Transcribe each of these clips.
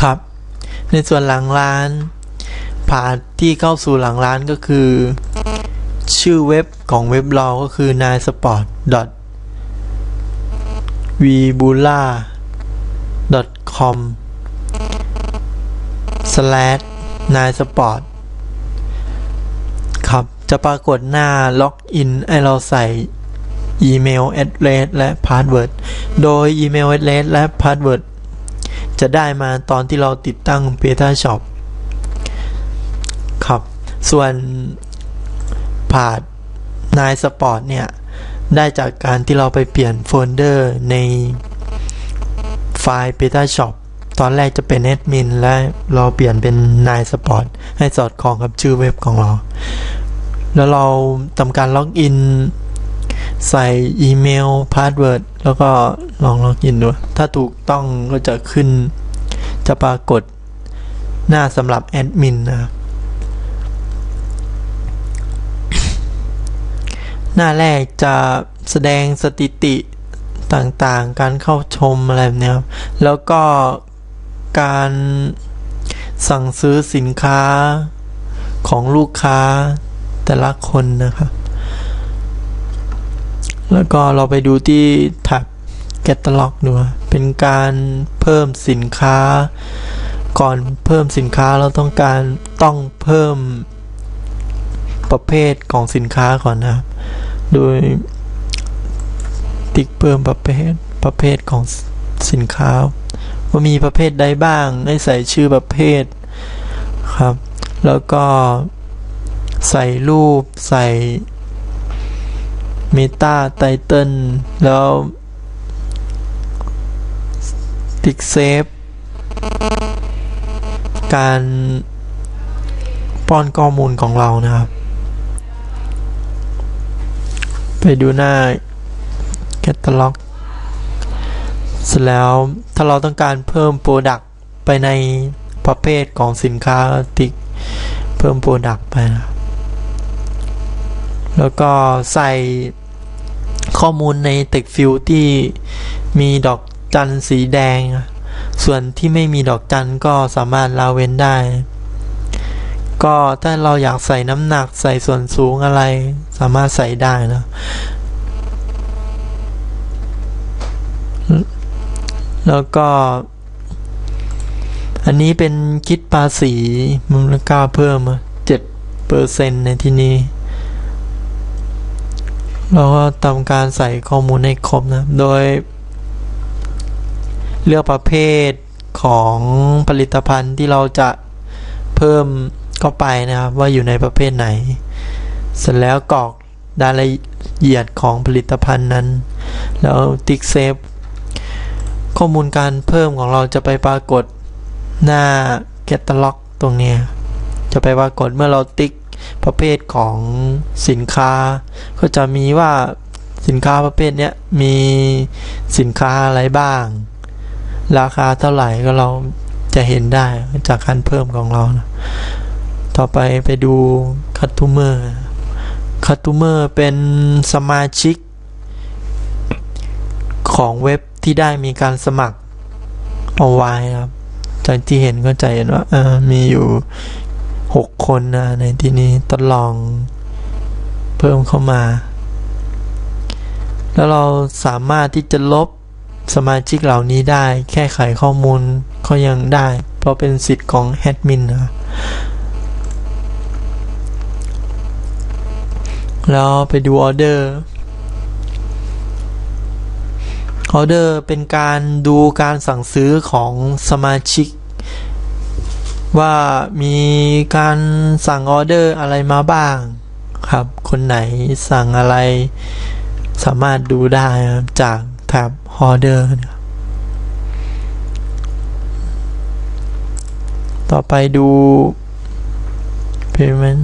ครับ ในส่วนหลังร้าน ผ่านที่เข้าสู่หลังร้านก็คือ ชื่อเว็บของเว็บเราก็คือ n i s p o r t v b u l a com slash n i s p o r t ครับ จะปรากฏหน้าล็อกอินให้เราใส่อีเมล address และพาสเวิร์ด โดยอีเมล address และพาสเวิร์ด จะได้มาตอนที่เราติดตั้ง Beta Shop ครับ ส่วนผาดนายสปอร์ตเนี่ย ได้จากการที่เราไปเปลี่ยนโฟลเดอร์ในไฟล์ Beta Shop ตอนแรกจะเป็นแอดมินและเราเปลี่ยนเป็นนายสปอร์ตให้สอดคล้องกับชื่อเว็บของเรา แล้วเราทำการล็อกอิน ใส่อีเมลพาสเวิร์ดแล้วก็ลองล็อกอินดู ถ้าถูกต้องก็จะขึ้น จะปรากฏหน้าสำหรับแอดมินนะครับหน้าแรกจะแสดงสถิติต่างๆ การเข้าชมอะไรแบบนี้ครับ แล้วก็การสั่งซื้อสินค้าของลูกค้าแต่ละคนนะครับ แล้วก็เราไปดูที่แท็บ Catalog ดูเป็นการเพิ่มสินค้า ก่อนเพิ่มสินค้าเราต้องการต้องเพิ่มประเภทของสินค้าก่อนนะครับ โดยติ๊กเพิ่มประเภทประเภทของสินค้า ว่ามีประเภทใดบ้างให้ใส่ชื่อประเภทครับ แล้วก็ใส่รูปใส่ เมตาไตเติลแล้วติ๊กเซฟ การป้อนข้อมูลของเรานะครับ ไปดูหน้าแคตตาล็อกเสร็จแล้วถ้าเราต้องการเพิ่มโปรดักต์ไปในประเภทของสินค้าติ๊กเพิ่มโปรดักต์ไปนะ แล้วก็ใส่ข้อมูลในเต็กฟิลที่มีดอกจันสีแดง ส่วนที่ไม่มีดอกจันก็สามารถลาเว้นได้ ก็ถ้าเราอยากใส่น้ำหนักใส่ส่วนสูงอะไร สามารถใส่ได้นะแล้วก็ อันนี้เป็นคิดภาษีมูลค่าเพิ่มเจ็ดเปอร์เซ็นในที่นี้ เราก็ทำการใส่ข้อมูลให้ครบนะ โดย เลือกประเภทของผลิตภัณฑ์ที่เราจะเพิ่มเข้าไปนะครับ ว่าอยู่ในประเภทไหน เสร็จแล้วกรอกรายละเอียดของผลิตภัณฑ์นั้น แล้วติ๊กเซฟข้อมูลการเพิ่มของเราจะไปปรากฏหน้าแคตตาล็อกตรงนี้ จะไปปรากฏเมื่อเราติ๊ก ประเภทของสินค้า ก็จะมีว่าสินค้าประเภทนี้มีสินค้าอะไรบ้าง ราคาเท่าไหร่ก็เราจะเห็นได้จากการเพิ่มของเรานะต่อไปไปดูคัตตูเมอร์คัตตูเมอร์เป็นสมาชิก ของเว็บที่ได้มีการสมัครเอาไว้ครับจากที่เห็นก็จะเห็นว่าเออมีอยู่ หกคนนะในที่นี้ทดลองเพิ่มเข้ามา แล้วเราสามารถที่จะลบสมาชิกเหล่านี้ได้แค่ไขข้อมูลก็ยังได้ เพราะเป็นสิทธิ์ของแอดมินนะแล้วไปดูออเดอร์ออเดอร์เป็นการดูการสั่งซื้อของสมาชิก ว่ามีการสั่งออเดอร์อะไรมาบ้าง ครับ คนไหนสั่งอะไรสามารถดูได้จากแท็บออเดอร์ต่อไปดู payment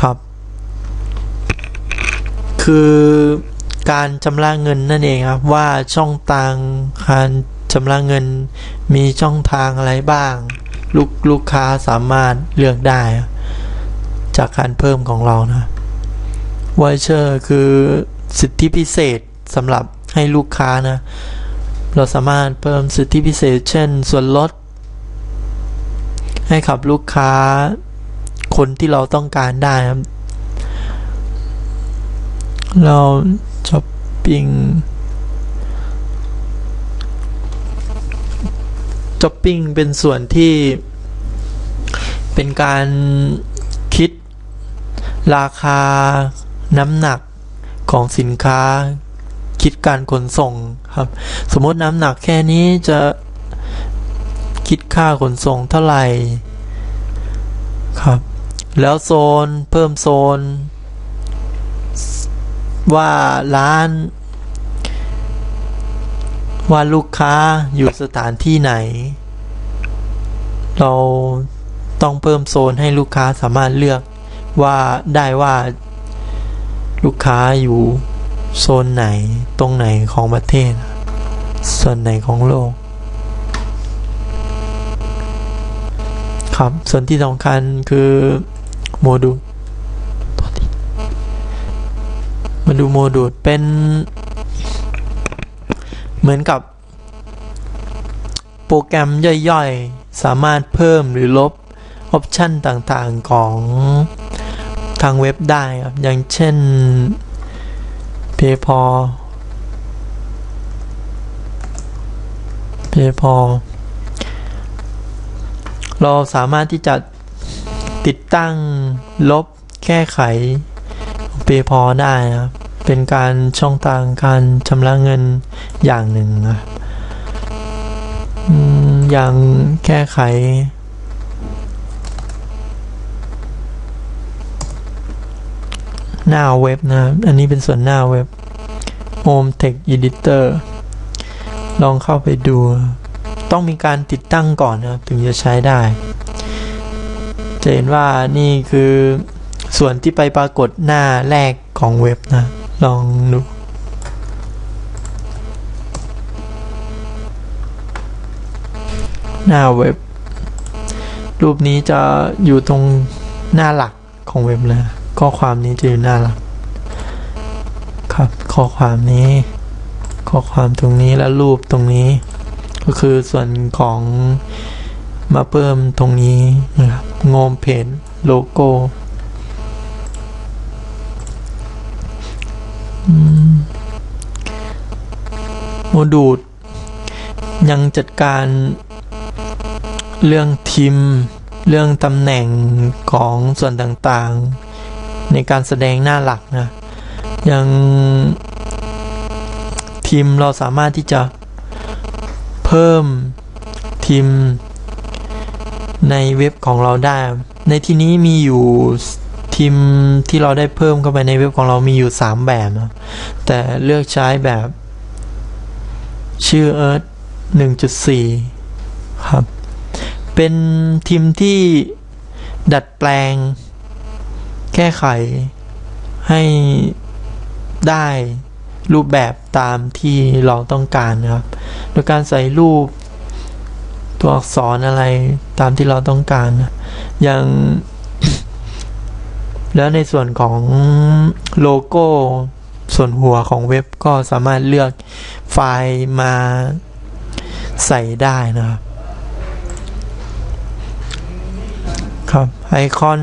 ครับ คือการชำระเงินนั่นเองครับว่าช่องทางการ ชำระเงิน มีช่องทางอะไรบ้าง ลูกลูกค้าสามารถเลือกได้ จากการเพิ่มของเรานะวอเชอร์คือสิทธิพิเศษสำหรับให้ลูกค้านะ เราสามารถเพิ่มสิทธิพิเศษ เช่น ส่วนลด ให้กับลูกค้าคนที่เราต้องการได้ครับเราช้อปปิ้ง ช้อปปิ้งเป็นส่วนที่เป็นการคิดราคาน้ำหนักของสินค้า คิดการขนส่งครับ สมมติน้ำหนักแค่นี้จะคิดค่าขนส่งเท่าไหร่ครับ แล้วโซนเพิ่มโซน ว่าร้าน ว่าลูกค้าอยู่สถานที่ไหน เราต้องเพิ่มโซนให้ลูกค้าสามารถเลือกว่าได้ว่าลูกค้าอยู่โซนไหนตรงไหนของประเทศ ส่วนไหนของโลก ครับ ส่วนที่สำคัญคือโมดูลมาดูโมดูลเป็น เหมือนกับ โปรแกรมย่อยๆ สามารถเพิ่มหรือลบออปชันต่างๆของทางเว็บได้ครับ อย่างเช่น PayPal PayPal เราสามารถที่จะติดตั้งลบแก้ไข PayPal ได้ครับ เป็นการช่องทางการชำระเงิน อย่างหนึ่งนะอย่างแก้ไข หน้าเว็บนะ อันนี้เป็นส่วนหน้าเว็บ Home Text Editor ลองเข้าไปดู ต้องมีการติดตั้งก่อนนะถึงจะใช้ได้ จะเห็นว่านี่คือส่วนที่ไปปรากฏหน้าแรกของเว็บนะ ลองดู หน้าเว็บ รูปนี้จะอยู่ตรงหน้าหลักของเว็บเลยข้อความนี้จะอยู่หน้าหลัก ครับ ข้อความนี้ ข้อความตรงนี้และรูปตรงนี้ ก็คือส่วนของมาเพิ่มตรงนี้นะครับงมเพจโลโก้โมดูลยังจัดการ เรื่องทีม เรื่องตำแหน่งของส่วนต่างๆ ในการแสดงหน้าหลักนะยังทีมเราสามารถที่จะเพิ่มทีมในเว็บของเราได้ ในที่นี้มีอยู่ทีมที่เราได้เพิ่มเข้าไปในเว็บของเรามีอยู่ 3 แบบนะแต่เลือกใช้แบบชื่อ Earth 1.4 ครับ เป็นทีมที่ดัดแปลง แก้ไขให้ได้รูปแบบตามที่เราต้องการนะครับ โดยการใส่รูปตัวอักษรอะไรตามที่เราต้องการนะอย่างแล้วในส่วนของโลโก้ส่วนหัวของเว็บก็สามารถเลือกไฟล์มาใส่ได้นะครับ ครับไอคอน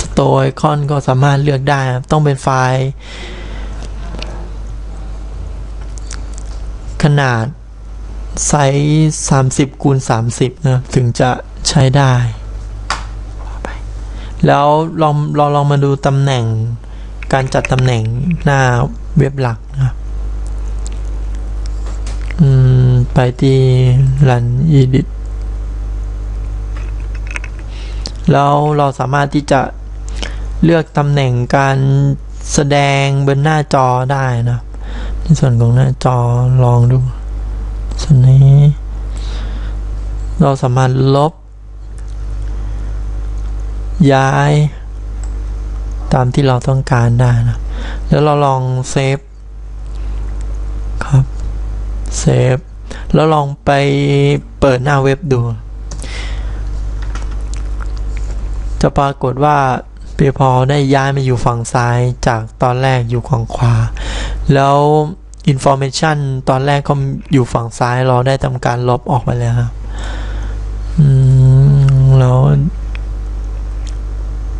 สโตไอคอนก็สามารถเลือกได้ครับ ต้องเป็นไฟล์ ขนาดไซส์30คูณ30 นะ ถึงจะใช้ได้ แล้วลองเราลองมาดูตำแหน่งการจัดตำแหน่งหน้าเว็บหลักนะอืมไปที่ Run Edit แล้วเราสามารถที่จะเลือกตำแหน่งการแสดงบนหน้าจอได้นะในส่วนของหน้าจอลองดูส่วนนี้ เราสามารถลบ ย้าย ตามที่เราต้องการได้นะ แล้วเราลองเซฟครับเซฟแล้วลองไปเปิดหน้าเว็บดู จะปรากฏว่า PayPal ได้ย้ายมาอยู่ฝั่งซ้ายจากตอนแรกอยู่ฝั่งขวา แล้ว information ตอนแรกก็อยู่ฝั่งซ้ายเราได้ทำการลบออกไปแล้วครับอืมแล้ว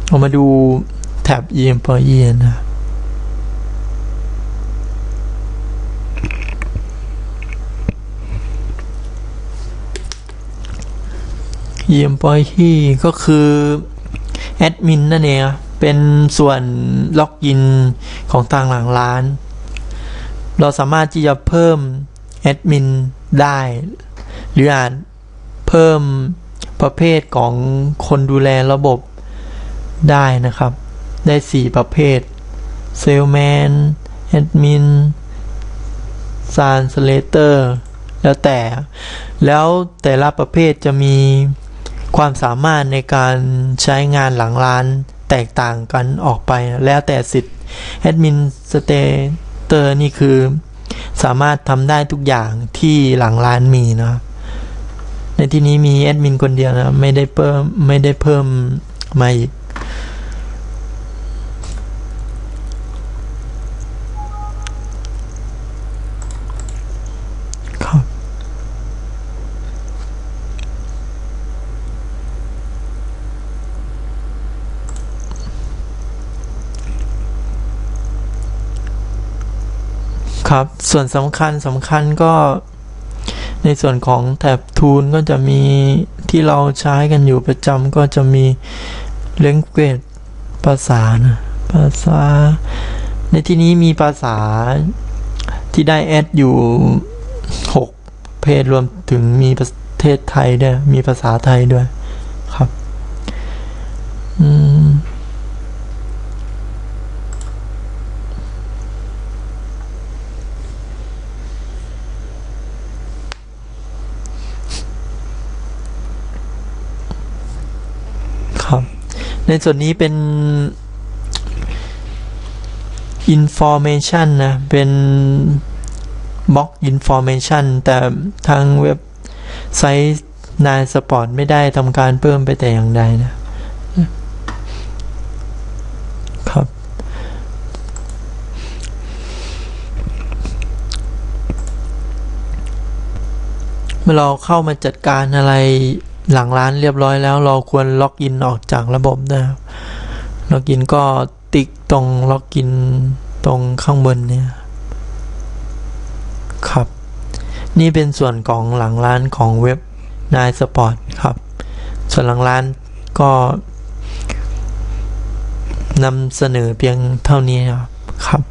เรามาดูแท็บ employee นะครับ employee ก็คือ แอดมินนั่นเองเป็นส่วนล็อกอินของทางหลังร้าน เราสามารถที่จะเพิ่มแอดมินได้ หรืออาจเพิ่มประเภทของคนดูแลระบบได้นะครับ ได้ 4 ประเภทเซลแมนแอดมินซานสเลเตอร์แล้วแต่ แล้วแต่ละประเภทจะมี ความสามารถในการใช้งานหลังร้านแตกต่างกันออกไปแล้วแต่สิทธิ์แอดมินสเตเตอร์นี่คือสามารถทำได้ทุกอย่างที่หลังร้านมีนะในที่นี้มีแอดมินคนเดียวนะไม่ได้เพิ่มไม่ได้เพิ่มมาอีก ครับ ส่วนสำคัญสำคัญก็ในส่วนของแท็บทูลก็จะมีที่เราใช้กันอยู่ประจำก็จะมี language ภาษานะภาษา ในที่นี้มีภาษาที่ได้แอดอยู่ 6 เพศรวมถึงมีประเทศไทยด้วย มีภาษาไทยด้วยครับ อืม ครับ ในส่วนนี้เป็น information นะ เป็น box information แต่ทางเว็บไซต์นายสปอร์ตไม่ได้ทำการเพิ่มไปแต่อย่างใดนะ ครับ เมื่อเราเข้ามาจัดการอะไร หลังร้านเรียบร้อยแล้ว เราควรล็อกอินออกจากระบบนะครับล็อกอินก็ติ๊กตรงล็อกอินตรงข้างบนเนี่ยครับ นี่เป็นส่วนของหลังร้านของเว็บนายสปอร์ตครับ ส่วนหลังร้านก็นำเสนอเพียงเท่านี้ครับ